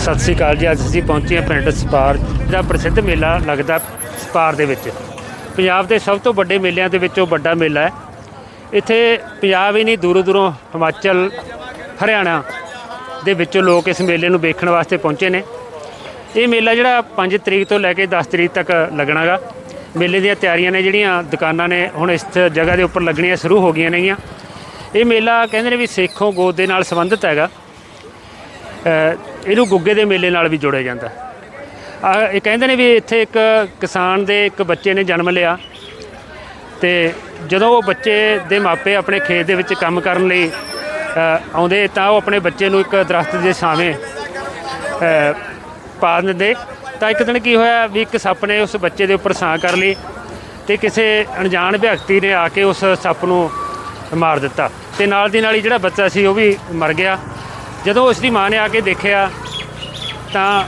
ਸਤਿ ਸ੍ਰੀ ਅਕਾਲ ਜੀ, ਅੱਜ ਅਸੀਂ ਪਹੁੰਚੇ ਹਾਂ ਪਿੰਡ ਸਪਾਰ ਦਾ ਪ੍ਰਸਿੱਧ ਮੇਲਾ ਲੱਗਦਾ ਸਪਾਰ ਦੇ ਵਿੱਚ। ਪੰਜਾਬ ਦੇ ਸਭ ਤੋਂ ਵੱਡੇ ਮੇਲਿਆਂ ਦੇ ਵਿੱਚੋਂ ਵੱਡਾ ਮੇਲਾ ਹੈ। ਇੱਥੇ ਪੰਜਾਬ ਹੀ ਨਹੀਂ, ਦੂਰੋਂ ਦੂਰੋਂ ਹਿਮਾਚਲ, ਹਰਿਆਣਾ ਦੇ ਵਿੱਚੋਂ ਲੋਕ ਇਸ ਮੇਲੇ ਨੂੰ ਵੇਖਣ ਵਾਸਤੇ ਪਹੁੰਚੇ ਨੇ। ਇਹ ਮੇਲਾ ਜਿਹੜਾ 5 ਤਰੀਕ ਤੋਂ ਲੈ ਕੇ 10 ਤਰੀਕ ਤੱਕ ਲੱਗਣਾਗਾ। ਮੇਲੇ ਦੀਆਂ ਤਿਆਰੀਆਂ ਨੇ ਜਿਹੜੀਆਂ ਦੁਕਾਨਾਂ ਨੇ, ਹੁਣ ਇਸ ਜਗ੍ਹਾ ਦੇ ਉੱਪਰ ਲੱਗਣੀਆਂ ਸ਼ੁਰੂ ਹੋ ਗਈਆਂ ਨੇਗੀਆਂ। ਇਹ ਮੇਲਾ ਕਹਿੰਦੇ ਨੇ ਵੀ ਸੇਖੋਂ ਗੋਦ ਦੇ ਨਾਲ ਸੰਬੰਧਿਤ ਹੈਗਾ। ਇਹਨੂੰ ਗੁੱਗੇ ਦੇ ਮੇਲੇ ਨਾਲ ਵੀ ਜੋੜਿਆ ਜਾਂਦਾ। ਇਹ ਕਹਿੰਦੇ ਨੇ ਵੀ ਇੱਥੇ ਇੱਕ ਕਿਸਾਨ ਦੇ ਇੱਕ ਬੱਚੇ ਨੇ ਜਨਮ ਲਿਆ ਤੇ ਜਦੋਂ ਉਹ ਬੱਚੇ ਦੇ ਮਾਪੇ ਆਪਣੇ ਖੇਤ ਦੇ ਵਿੱਚ ਕੰਮ ਕਰਨ ਲਈ ਆਉਂਦੇ ਤਾਂ ਉਹ ਆਪਣੇ ਬੱਚੇ ਨੂੰ ਇੱਕ ਦਰਖਤ ਦੇ ਛਾਵੇਂ ਪਾ ਦਿੰਦੇ। ਤਾਂ ਇੱਕ ਦਿਨ ਕੀ ਹੋਇਆ ਵੀ ਇੱਕ ਸੱਪ ਨੇ ਉਸ ਬੱਚੇ ਦੇ ਉੱਪਰ ਸਾਂ ਕਰ ਲਈ ਤੇ ਕਿਸੇ ਅਣਜਾਣ ਵਿਅਕਤੀ ਨੇ ਆ ਕੇ ਉਸ ਸੱਪ ਨੂੰ ਮਾਰ ਦਿੱਤਾ। ਤੇ ਨਾਲ ਦੀ ਨਾਲ ਹੀ ਜਿਹੜਾ ਬੱਚਾ ਸੀ ਉਹ ਵੀ ਮਰ ਗਿਆ। ਜਦੋਂ ਉਸ ਦੀ ਮਾਂ ਨੇ ਆ ਕੇ ਦੇਖਿਆ, ਤਾਂ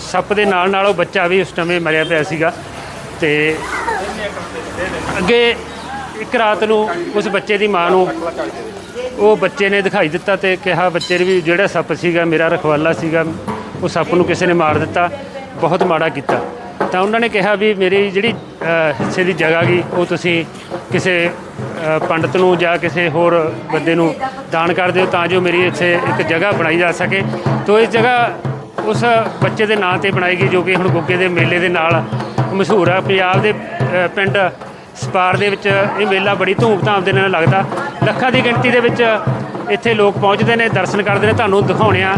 ਸੱਪ ਦੇ ਨਾਲ ਨਾਲ ਉਹ ਬੱਚਾ ਵੀ ਉਸ ਸਮੇਂ ਮਰਿਆ ਪਿਆ ਸੀਗਾ ਤੇ ਅੱਗੇ ਇੱਕ ਰਾਤ ਨੂੰ ਉਸ ਬੱਚੇ ਦੀ ਮਾਂ ਨੂੰ ਉਹ ਬੱਚੇ ਨੇ ਦਿਖਾਈ ਦਿੱਤਾ ਤੇ ਕਿਹਾ, ਬੱਚੇ ਨੇ ਵੀ ਜਿਹੜਾ ਸੱਪ ਸੀਗਾ, ਮੇਰਾ ਰਖਵਾਲਾ ਸੀਗਾ, ਉਹ ਸੱਪ ਨੂੰ ਕਿਸੇ ਨੇ ਮਾਰ ਦਿੱਤਾ, ਬਹੁਤ ਮਾੜਾ ਕੀਤਾ। ਤਾਂ ਉਹਨਾਂ ਨੇ ਕਿਹਾ ਵੀ ਮੇਰੀ ਜਿਹੜੀ ਅ, ਹਿੱਸੇ ਦੀ ਜਗ੍ਹਾ ਗਈ ਉਹ ਤੁਸੀਂ ਕਿਸੇ ਅ, ਪੰਡਤ ਨੂੰ ਜਾਂ ਕਿਸੇ ਹੋਰ ਬੰਦੇ ਨੂੰ ਦਾਨ ਕਰ ਦਿਓ ਤਾਂ ਜੋ ਮੇਰੀ ਇੱਥੇ ਇੱਕ ਜਗ੍ਹਾ ਬਣਾਈ ਜਾ ਸਕੇ। ਤੋਂ ਇਸ ਜਗ੍ਹਾ ਉਸ ਬੱਚੇ ਦੇ ਨਾਂ ਤੇ ਬਣਾਈ ਗਈ ਜੋ ਕਿ ਹੁਣ ਗੁੱਗੇ ਦੇ ਮੇਲੇ ਦੇ ਨਾਲ ਮਸ਼ਹੂਰ ਆ। ਪੰਜਾਬ ਦੇ ਅ, ਪਿੰਡ ਸਪਾਰ ਦੇ ਵਿੱਚ ਇਹ ਮੇਲਾ ਬੜੀ ਧੂਮਧਾਮ ਦੇ ਨਾਲ ਲੱਗਦਾ। ਲੱਖਾਂ ਦੀ ਗਿਣਤੀ ਦੇ ਵਿੱਚ ਇੱਥੇ ਲੋਕ ਪਹੁੰਚਦੇ ਨੇ ਦਰਸ਼ਨ ਕਰਦੇ ਨੇ ਤੁਹਾਨੂੰ ਦਿਖਾਉਣੇ ਆ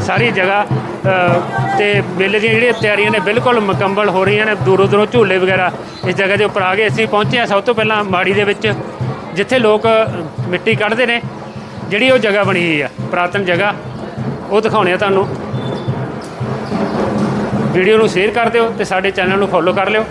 ਸਾਰੀ ਜਗ੍ਹਾ। ਅ, ਤੇ ਮੇਲੇ ਦੀਆਂ ਜਿਹੜੀਆਂ ਤਿਆਰੀਆਂ ਨੇ ਬਿਲਕੁਲ ਮੁਕੰਮਲ ਹੋ ਰਹੀਆਂ ਨੇ ਦੂਰੋਂ ਦੂਰੋਂ ਝੂਲੇ ਵਗੈਰਾ ਇਸ ਜਗ੍ਹਾ ਦੇ ਉੱਪਰ ਆ ਗਏ। ਅਸੀਂ ਪਹੁੰਚੇ ਹਾਂ ਸਭ ਤੋਂ ਪਹਿਲਾਂ ਮਾੜੀ ਦੇ ਵਿੱਚ ਜਿੱਥੇ ਲੋਕ ਮਿੱਟੀ ਕੱਢਦੇ ਨੇ ਜਿਹੜੀ ਉਹ ਜਗ੍ਹਾ ਬਣੀ ਹੋਈ ਆ ਪ੍ਰਾਤਨ ਜਗ੍ਹਾ। ਉਹ ਦਿਖਾਉਣੇ ਆ ਤੁਹਾਨੂੰ। ਵੀਡੀਓ ਨੂੰ ਸ਼ੇਅਰ ਕਰ ਦਿਓ ਤੇ ਸਾਡੇ ਚੈਨਲ ਨੂੰ ਫੋਲੋ ਕਰ ਲਿਓ।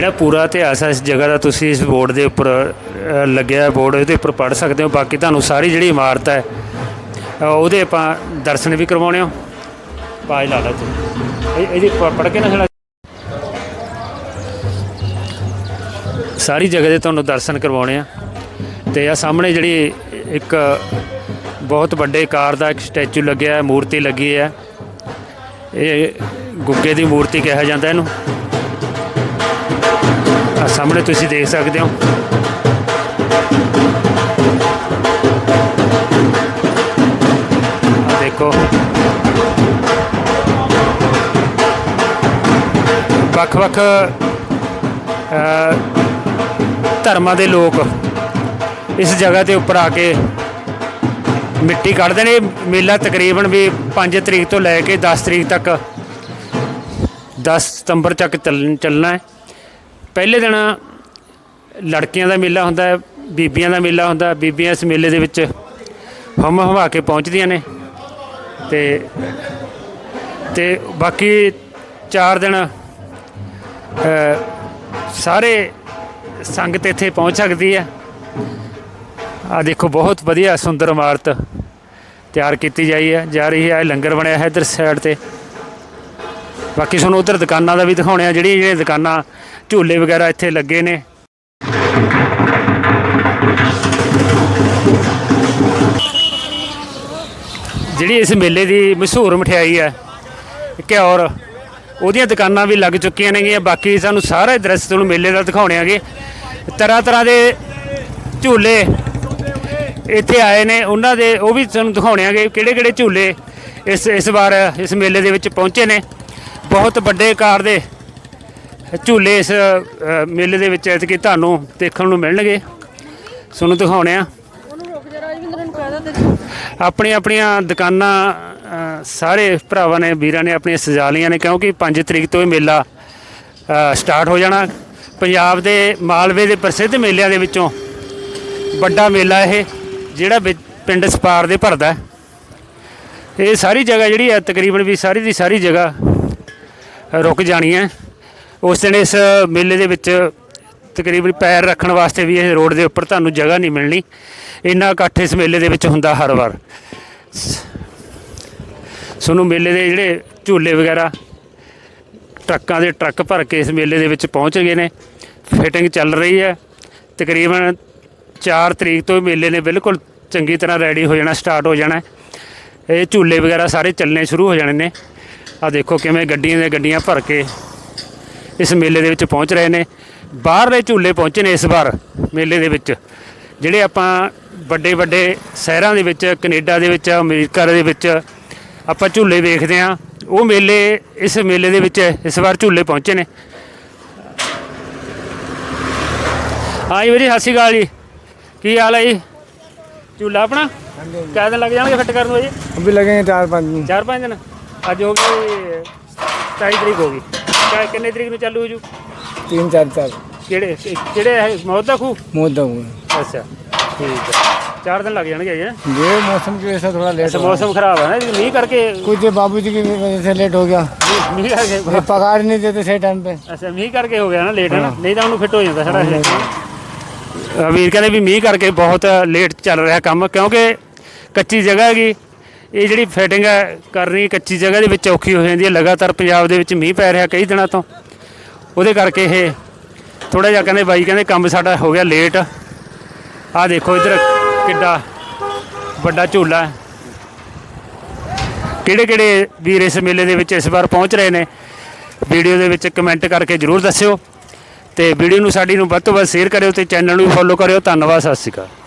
ਜਿਹੜਾ ਪੂਰਾ ਇਤਿਹਾਸ ਹੈ, ਇਸ ਜਗ੍ਹਾ ਦਾ ਤੁਸੀਂ ਇਸ ਬੋਰਡ ਦੇ ਉੱਪਰ ਲੱਗਿਆ ਬੋਰਡ, ਉਹਦੇ ਉੱਪਰ ਪੜ੍ਹ ਸਕਦੇ ਹੋ। ਬਾਕੀ ਤੁਹਾਨੂੰ ਸਾਰੀ ਜਿਹੜੀ ਇਮਾਰਤ ਹੈ ਉਹਦੇ ਆਪਾਂ ਦਰਸ਼ਨ ਵੀ ਕਰਵਾਉਣੇ ਹੋ ਪਾਜ ਲਾ ਲਾ ਤੂੰ ਇਹਦੀ ਪੜ੍ਹ ਕੇ ਨਾ ਸਾਰੀ ਜਗ੍ਹਾ ਦੇ ਤੁਹਾਨੂੰ ਦਰਸ਼ਨ ਕਰਵਾਉਣੇ ਆ। ਤੇ ਆ ਸਾਹਮਣੇ ਜਿਹੜੀ ਇੱਕ ਬਹੁਤ ਵੱਡੇ ਕਾਰ ਦਾ ਇੱਕ ਸਟੈਚੂ ਲੱਗਿਆ ਹੈ, ਮੂਰਤੀ ਲੱਗੀ ਹੈ। ਇਹ ਗੁੱਗੇ ਦੀ ਮੂਰਤੀ ਕਿਹਾ ਜਾਂਦਾ ਇਹਨੂੰ। ਸਾਹਮਣੇ ਤੁਸੀਂ ਦੇਖ ਸਕਦੇ ਹੋ। ਦੇਖੋ। ਵੱਖ-ਵੱਖ ਧਰਮਾਂ ਦੇ ਲੋਕ ਇਸ ਜਗ੍ਹਾ ਦੇ ਉੱਪਰ ਆ ਕੇ ਮਿੱਟੀ ਕੱਢਦੇ ਨੇ ਮੇਲਾ ਤਕਰੀਬਨ ਵੀ 5 ਤਰੀਕ ਤੋਂ ਲੈ ਕੇ 10 ਤਰੀਕ ਤੱਕ 10 ਸਤੰਬਰ ਤੱਕ ਚੱਲ- ਚੱਲਣਾ ਹੈ। ਪਹਿਲੇ ਦਿਨ ਲੜਕੀਆਂ ਦਾ ਮੇਲਾ ਹੁੰਦਾ ਹੈ, ਬੀਬੀਆਂ ਦਾ ਮੇਲਾ ਹੁੰਦਾ ਬੀਬੀਆਂ ਇਸ ਮੇਲੇ ਦੇ ਵਿੱਚ ਹਮ ਹਵਾ ਕੇ ਪਹੁੰਚਦੀਆਂ ਨੇ। ਤੇ ਤੇ ਬਾਕੀ 4 ਦਿਨ ਸਾਰੇ ਸੰਗਤ ਇੱਥੇ ਪਹੁੰਚ ਸਕਦੀ ਹੈ। ਆ ਦੇਖੋ, ਬਹੁਤ ਵਧੀਆ ਸੁੰਦਰ ਇਮਾਰਤ ਤਿਆਰ ਕੀਤੀ ਜਾਈ ਹੈ, ਜਾ ਰਹੀ ਹੈ ਲੰਗਰ ਬਣਿਆ ਹੈ ਇਧਰ ਸਾਈਡ ਤੇ। ਬਾਕੀ ਤੁਹਾਨੂੰ ਉਧਰ ਦੁਕਾਨਾਂ ਦਾ ਵੀ ਦਿਖਾਉਣੇ ਆ, ਜਿਹੜੀਆਂ ਜਿਹੜੀਆਂ ਦੁਕਾਨਾਂ ਝੂਲੇ ਵਗੈਰਾ ਇੱਥੇ ਲੱਗੇ ਨੇ। ਜਿਹੜੀ ਇਸ ਮੇਲੇ ਦੀ ਮਸ਼ਹੂਰ ਮਠਿਆਈ ਹੈ, ਘਿਓਰ, ਉਹਦੀਆਂ ਦੁਕਾਨਾਂ ਵੀ ਲੱਗ ਚੁੱਕੀਆਂ ਨੇਗੀਆਂ। ਬਾਕੀ ਸਾਨੂੰ ਸਾਰਾ ਦ੍ਰਿਸ਼ ਤੁਹਾਨੂੰ ਮੇਲੇ ਦਾ ਦਿਖਾਉਣੇ ਆਗੇ। ਤਰ੍ਹਾਂ ਤਰ੍ਹਾਂ ਦੇ ਝੂਲੇ ਇੱਥੇ ਆਏ ਨੇ। ਉਹਨਾਂ ਦੇ ਉਹ ਵੀ ਤੁਹਾਨੂੰ ਦਿਖਾਉਣੇ ਆਗੇ ਕਿਹੜੇ ਕਿਹੜੇ ਝੂਲੇ ਇਸ ਇਸ ਵਾਰ ਇਸ ਮੇਲੇ ਦੇ ਵਿੱਚ ਪਹੁੰਚੇ ਨੇ। ਬਹੁਤ ਵੱਡੇ ਕਾਰ ਦੇ ਝੂਲੇ ਇਸ ਅ, ਮੇਲੇ ਦੇ ਵਿੱਚ ਐਤਕੀ ਤੁਹਾਨੂੰ ਦੇਖਣ ਨੂੰ ਮਿਲਣਗੇ। ਤੁਹਾਨੂੰ ਦਿਖਾਉਣੇ ਆ। ਉਹਨੂੰ ਰੁਕ ਜਾ ਰਾਜਵਿੰਦਰ ਨੂੰ ਕਹਿ ਦੇ ਤੇ ਆਪਣੀਆਂ ਆਪਣੀਆਂ ਦੁਕਾਨਾਂ ਅ, ਸਾਰੇ ਭਰਾਵਾਂ ਨੇ ਵੀਰਾਂ ਨੇ ਆਪਣੀਆਂ ਸਜਾ ਲਈਆਂ ਨੇ ਕਿਉਂਕਿ 5 ਤਰੀਕ ਤੋਂ ਇਹ ਮੇਲਾ ਸਟਾਰਟ ਹੋ ਜਾਣਾ। ਪੰਜਾਬ ਦੇ ਮਾਲਵੇ ਦੇ ਪ੍ਰਸਿੱਧ ਮੇਲਿਆਂ ਦੇ ਵਿੱਚੋਂ ਵੱਡਾ ਮੇਲਾ ਇਹ ਜਿਹੜਾ ਵਿੱਚ ਪਿੰਡ ਸਪਾਰ ਦੇ ਭਰਦਾ ਹੈ। ਇਹ ਸਾਰੀ ਜਗ੍ਹਾ ਜਿਹੜੀ ਹੈ ਤਕਰੀਬਨ ਵੀ ਸਾਰੀ ਦੀ ਸਾਰੀ ਜਗ੍ਹਾ ਰੁਕ ਜਾਣੀ ਹੈ। ਉਸ ਦਿਨ ਇਸ ਮੇਲੇ ਦੇ ਵਿੱਚ ਤਕਰੀਬਨ ਪੈਰ ਰੱਖਣ ਵਾਸਤੇ ਵੀ ਇਹ ਰੋਡ ਦੇ ਉੱਪਰ ਤੁਹਾਨੂੰ ਜਗ੍ਹਾ ਨਹੀਂ ਮਿਲਣੀ। ਇੰਨਾ ਇਕੱਠ ਇਸ ਮੇਲੇ ਦੇ ਵਿੱਚ ਹੁੰਦਾ ਹਰ ਵਾਰ। ਤੁਹਾਨੂੰ ਮੇਲੇ ਦੇ ਜਿਹੜੇ ਝੂਲੇ ਵਗੈਰਾ, ਟਰੱਕਾਂ ਦੇ ਟਰੱਕ ਭਰ ਕੇ ਇਸ ਮੇਲੇ ਦੇ ਵਿੱਚ ਪਹੁੰਚ ਗਏ ਨੇ। ਫਿਟਿੰਗ ਚੱਲ ਰਹੀ ਹੈ। ਤਕਰੀਬਨ 4 ਤਰੀਕ ਤੋਂ ਮੇਲੇ ਨੇ ਬਿਲਕੁਲ ਚੰਗੀ ਤਰ੍ਹਾਂ ਰੈਡੀ ਹੋ ਜਾਣਾ, ਸਟਾਰਟ ਹੋ ਜਾਣਾ। ਇਹ ਝੂਲੇ ਵਗੈਰਾ ਸਾਰੇ ਚੱਲਣੇ ਸ਼ੁਰੂ ਹੋ ਜਾਣੇ ਨੇ। ਆ ਦੇਖੋ ਕਿਵੇਂ ਗੱਡੀਆਂ ਦੇ ਗੱਡੀਆਂ ਭਰ ਕੇ ਇਸ ਮੇਲੇ ਦੇ ਵਿੱਚ ਪਹੁੰਚ ਰਹੇ ਨੇ ਬਾਹਰਲੇ ਝੂਲੇ ਪਹੁੰਚੇ ਨੇ ਇਸ ਵਾਰ ਮੇਲੇ ਦੇ ਵਿੱਚ ਜਿਹੜੇ ਆਪਾਂ ਵੱਡੇ ਵੱਡੇ ਸ਼ਹਿਰਾਂ ਦੇ ਵਿੱਚ ਕੈਨੇਡਾ ਦੇ ਵਿੱਚ ਅਮਰੀਕਾ ਦੇ ਵਿੱਚ ਆਪਾਂ ਝੂਲੇ ਵੇਖਦੇ ਆ ਉਹ ਮੇਲੇ ਇਸ ਮੇਲੇ ਦੇ ਵਿੱਚ ਇਸ ਵਾਰ ਝੂਲੇ ਪਹੁੰਚੇ ਨੇ ਹਾਂ ਜੀ ਵੀਰੇ ਸਤਿ ਸ਼੍ਰੀ ਅਕਾਲ ਜੀ ਕੀ ਹਾਲ ਹੈ ਜੀ ਝੂਲਾ ਆਪਣਾ ਕਿੰਨੇ ਦਿਨ ਲੱਗ ਜਾਣਗੇ ਫਿੱਟ ਕਰਨ ਨੂੰ ਜੀ अभी लगेंगे चार पाँच दिन ਚਾਰ ਪੰਜ ਦਿਨ ਅੱਜ ਹੋ ਗਈ 27 ਤਰੀਕ ਹੋ ਗਈ ਕਿਆ- ਕਿੰਨੇ ਤਰੀਕ ਨੂੰ ਚਾਲੂ ਹੋ ਜੂ तीन चार चार ਕਿਹੜੇ ਕਿਹੜੇ ਹੈ ਮੌਤ ਦਾ ਖੂਹ मोदा हुए ਅੱਛਾ ਠੀਕ ਹੈ ਚਾਰ ਦਿਨ ਲੱਗ ਜਾਣਗੇ ਜੀ ਹੈਂ? ये मौसम की वजह से थोड़ा लेट ਅੱਛਾ हो गया। ਮੌਸਮ ਖਰਾਬ ਹੈ ਨਾ ਜੀ, ਮੀਂਹ ਕਰਕੇ कुछ बाबूजी की वजह से लेट हो गया ਮੀਂਹ- ਮੀਂਹ ਕਰਕੇ ये पगार ही नहीं देते सही टाइम पे ਅੱਛਾ ਮੀਂਹ ਕਰਕੇ ਹੋ ਗਿਆ ਨਾ ਲੇਟ ਹੈ ਨਾ ਨਹੀਂ ਤਾਂ ਉਹਨੂੰ ਫਿੱਟ ਹੋ ਜਾਂਦਾ ਸਾਡਾ ਇਹ ਅ, ਵੀਰ ਕਹਿੰਦੇ ਵੀ ਮੀਂਹ ਕਰਕੇ ਬਹੁਤ ਲੇਟ ਚੱਲ ਰਿਹਾ ਕੰਮ ਕਿਉਂਕਿ ਕੱਚੀ ਜਗ੍ਹਾ ਹੈਗੀ ਇਹ ਜਿਹੜੀ ਫਿਟਿੰਗ ਹੈ ਕਰਨੀ ਕੱਚੀ ਜਗ੍ਹਾ ਦੇ ਵਿੱਚ ਔਖੀ ਹੋ ਜਾਂਦੀ ਹੈ। ਲਗਾਤਾਰ ਪੰਜਾਬ ਦੇ ਵਿੱਚ ਮੀਂਹ ਪੈ ਰਿਹਾ ਕਈ ਦਿਨਾਂ ਤੋਂ। ਉਹਦੇ ਕਰਕੇ ਇਹ ਥੋੜਾ ਜਿਹਾ ਕਹਿੰਦੇ ਬਾਈ ਕਹਿੰਦੇ ਕੰਮ ਸਾਡਾ ਹੋ ਗਿਆ ਲੇਟ ਆਹ ਦੇਖੋ ਇਧਰ ਕਿੱਡਾ ਵੱਡਾ ਝੂਲਾ ਹੈ। ਕਿਹੜੇ ਕਿਹੜੇ ਵੀਰ ਇਸ ਮੇਲੇ ਦੇ ਵਿੱਚ ਇਸ ਵਾਰ ਪਹੁੰਚ ਰਹੇ ਨੇ, ਵੀਡੀਓ ਦੇ ਵਿੱਚ ਕਮੈਂਟ ਕਰਕੇ ਜਰੂਰ ਦੱਸਿਓ। ਤੇ ਵੀਡੀਓ ਨੂੰ ਸਾਡੀ ਨੂੰ ਵੱਧ ਤੋਂ ਵੱਧ ਸ਼ੇਅਰ ਕਰਿਓ ਤੇ ਚੈਨਲ ਨੂੰ ਫੋਲੋ ਕਰਿਓ। ਧੰਨਵਾਦ, ਸਤਿ ਸ਼੍ਰੀ ਅਕਾਲ।